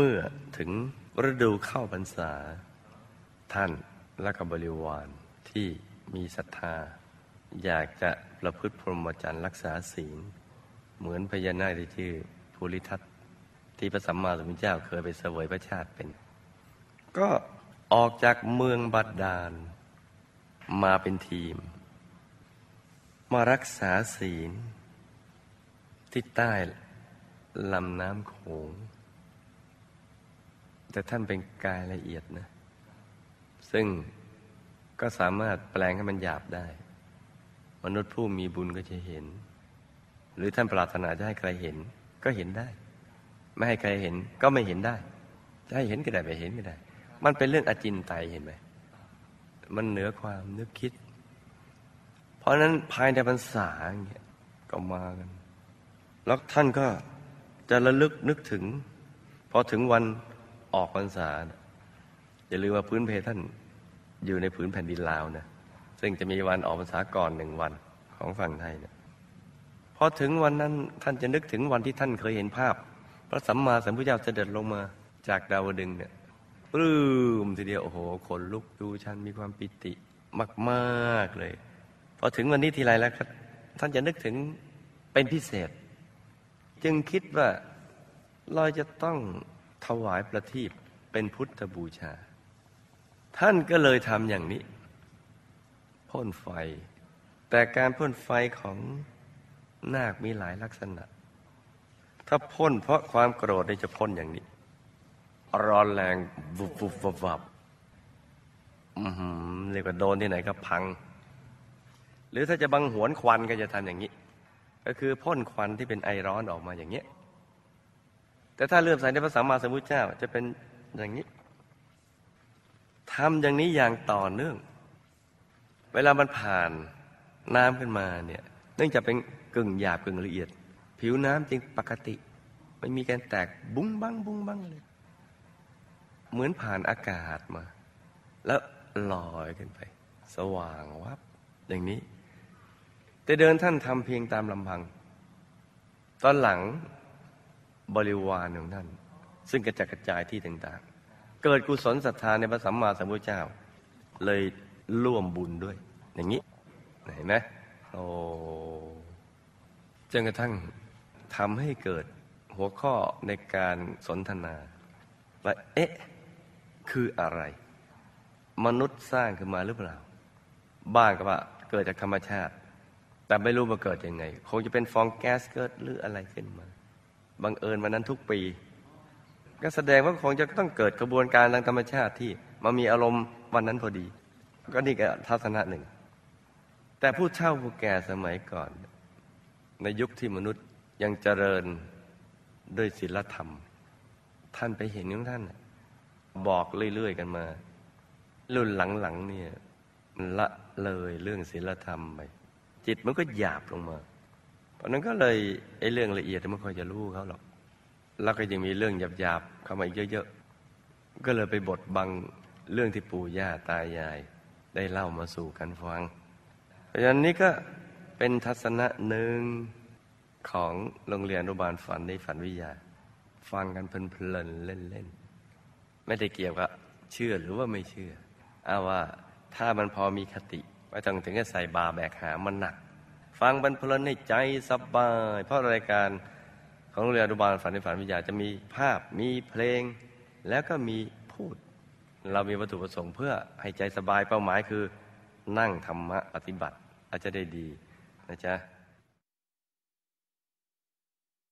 เมื่อถึงฤดูเข้าพรรษา ท่านและก็บริวารที่มีศรัทธา อยากจะประพฤติพรหมจรรย์รักษาศีล เหมือนพญานาคที่ชื่อภูริทัตที่พระสัมมาสัมพุทธเจ้าเคยไปเสวยพระชาติเป็น ก็ออกจากเมืองบัดดาล มาเป็นทีม มารักษาศีล ที่ใต้ลำน้ำโขง แต่ท่านเป็นกายละเอียดนะ ซึ่งก็สามารถแปลงให้มันหยาบได้ มนุษย์ผู้มีบุญก็จะเห็น หรือท่านปรารถนาจะให้ใครเห็นก็เห็นได้ ไม่ให้ใครเห็นก็ไม่เห็นได้ จะให้เห็นก็ได้ไม่เห็นก็ได้ มันเป็นเรื่องอจินไตยเห็นไหมมันเหนือความนึกคิด เพราะนั้นภายในพรรษาอย่างเงี้ยก็มากัน แล้วท่านก็จะระลึกนึกถึง พอถึงวัน ออกพรรษานะอย่าลืมว่าพื้นเพท่านอยู่ในผืนแผ่นดินลาวนะซึ่งจะมีวันออกพรรษาก่อนหนึ่งวันของฝั่งไทยเนะพอถึงวันนั้นท่านจะนึกถึงวันที่ท่านเคยเห็นภาพ พระสัมมาสัมพุทธเจ้าเสด็จลงมาจากดาวดึงเนี่ยปลื้มทีเดียวโอ้โหขนลุกดูชันมีความปิติมากๆเลย พอถึงวันนี้ทีไรแล้วครับท่านจะนึกถึงเป็นพิเศษ จึงคิดว่าเราจะต้อง ถวายประทีปเป็นพุทธบูชา ท่านก็เลยทำอย่างนี้ พ่นไฟ แต่การพ่นไฟของนาคมีหลายลักษณะ ถ้าพ่นเพราะความโกรธนี่จะพ่นอย่างนี้ ร้อนแรงวุบวุบวับวับเรียกว่าโดนที่ไหนก็พัง หรือถ้าจะบังหวนควันก็จะทำอย่างนี้ ก็คือพ่นควันที่เป็นไอร้อนออกมาอย่างนี้ แต่ถ้าเลื่อมใสในพระสัมมาสัมพุทธเจ้าจะเป็นอย่างนี้ทำอย่างนี้อย่างต่อเนื่อง เวลามันผ่านน้ำขึ้นมาเนี่ยเนื่องจากเป็นกึ่งหยาบกึ่งละเอียด ผิวน้ำจึงปกติ ไม่มีการแตกบุ้งบังบุ้งบังเลย เหมือนผ่านอากาศมา แล้วลอยขึ้นไป สว่างวับอย่างนี้ แต่เดินท่านทำเพียงตามลำพัง ตอนหลัง บริวารของท่าน ซึ่งกระจัดกระจายที่ต่างๆ เกิดกุศลศรัทธาในพระสัมมาสัมพุทธเจ้า เลยร่วมบุญด้วย อย่างนี้เห็นไหมโอ้จนกระทั่งทำให้เกิดหัวข้อในการสนทนาว่าเอ๊ะ คืออะไร มนุษย์สร้างขึ้นมาหรือเปล่า บ้างก็ว่าเกิดจากธรรมชาติ แต่ไม่รู้มาเกิดยังไง คงจะเป็นฟองแก๊สเกิดหรืออะไรขึ้นมา บังเอิญวันนั้นทุกปี ก็แสดงว่าคงจะต้องเกิดกระบวนการทางธรรมชาติที่มามีอารมณ์วันนั้นพอดี ก็นี่ก็ทัศนะหนึ่ง แต่ผู้เฒ่าผู้แก่สมัยก่อน ในยุคที่มนุษย์ยังเจริญด้วยศีลธรรม ท่านไปเห็นของท่าน บอกเรื่อยๆกันมา รุ่นหลังๆเนี่ยละเลยเรื่องศีลธรรมไปจิตมันก็หยาบลงมา เพราะนั้นก็เลยไอ้เรื่องละเอียดไม่ค่อยจะรู้เขาหรอก แล้วก็ยังมีเรื่องหยาบๆเข้ามาอีกเยอะๆ ก็เลยไปบดบังเรื่องที่ปู่ย่าตายาย ได้เล่ามาสู่กันฟัง เพราะฉะนั้นนี่ก็เป็นทัศนะหนึ่งของโรงเรียนอนุบาลฝันในฝันวิทยา ฟังกันเพลินๆเล่นๆ ไม่ได้เกี่ยวกับเชื่อหรือว่าไม่เชื่อเอาว่าถ้ามันพอมีคติไม่ต้องถึงกับใส่บาแบกหามันหนัก ฟังบรรพลในให้ใจสบาย เพราะรายการของโรงเรียนอนุบาลฝันในฝันวิทยาจะมีภาพมีเพลง แล้วก็มีพูด เรามีวัตถุประสงค์เพื่อให้ใจสบายเป้าหมายคือ นั่งธรรมะปฏิบัติอาจจะได้ดีนะจ๊ะ